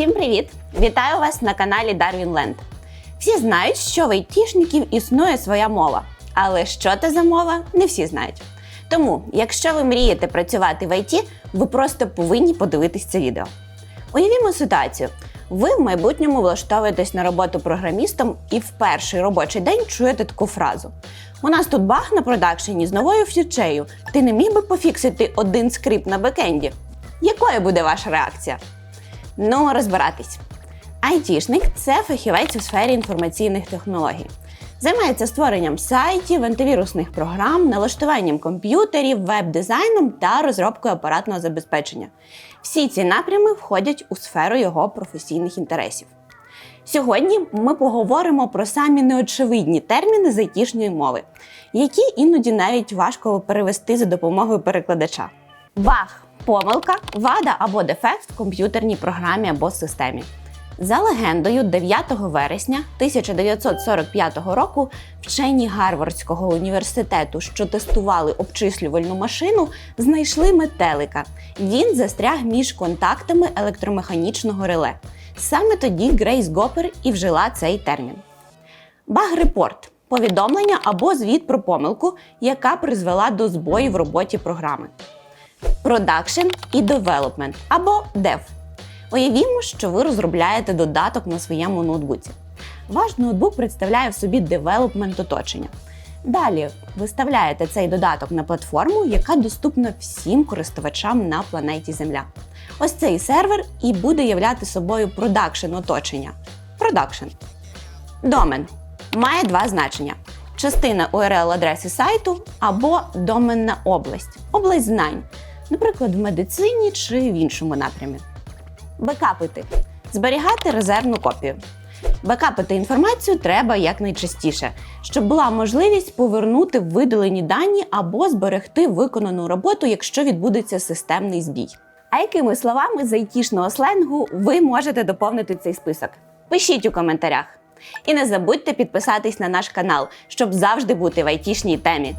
Всім привіт! Вітаю вас на каналі Darwin Land. Всі знають, що в айтішників існує своя мова. Але що це за мова, не всі знають. Тому, якщо ви мрієте працювати в ІТ, ви просто повинні подивитись це відео. Уявімо ситуацію. Ви в майбутньому влаштовуєтесь на роботу програмістом і в перший робочий день чуєте таку фразу: У нас тут баг на продакшені з новою фічею. Ти не міг би пофіксити один скрипт на бекенді? Якою буде ваша реакція? Ну, розбиратись. Айтішник це фахівець у сфері інформаційних технологій. Займається створенням сайтів, антивірусних програм, налаштуванням комп'ютерів, веб-дизайном та розробкою апаратного забезпечення. Всі ці напрями входять у сферу його професійних інтересів. Сьогодні ми поговоримо про самі неочевидні терміни з айтішньої мови, які іноді навіть важко перевести за допомогою перекладача. Баг помилка, вада або дефект в комп'ютерній програмі або системі. За легендою, 9 вересня 1945 року вчені Гарвардського університету, що тестували обчислювальну машину, знайшли метелика. Він застряг між контактами електромеханічного реле. Саме тоді Грейс Гопер і вжила цей термін. Баг-репорт повідомлення або звіт про помилку, яка призвела до збоїв в роботі програми. Продакшн і девелопмент або Dev. Уявімо, що ви розробляєте додаток на своєму ноутбуці. Ваш ноутбук представляє в собі девелопмент оточення. Далі виставляєте цей додаток на платформу, яка доступна всім користувачам на планеті Земля. Ось цей сервер і буде являти собою продакшн оточення. Продакшн. Домен має два значення: частина url адреси сайту або доменна область, область знань, наприклад, в медицині чи в іншому напрямі. Бекапити зберігати резервну копію. Бекапити інформацію треба якнайчастіше, щоб була можливість повернути видалені дані або зберегти виконану роботу, якщо відбудеться системний збій. А якими словами з айтішного сленгу ви можете доповнити цей список? Пишіть у коментарях. І не забудьте підписатись на наш канал, щоб завжди бути в айтішній темі.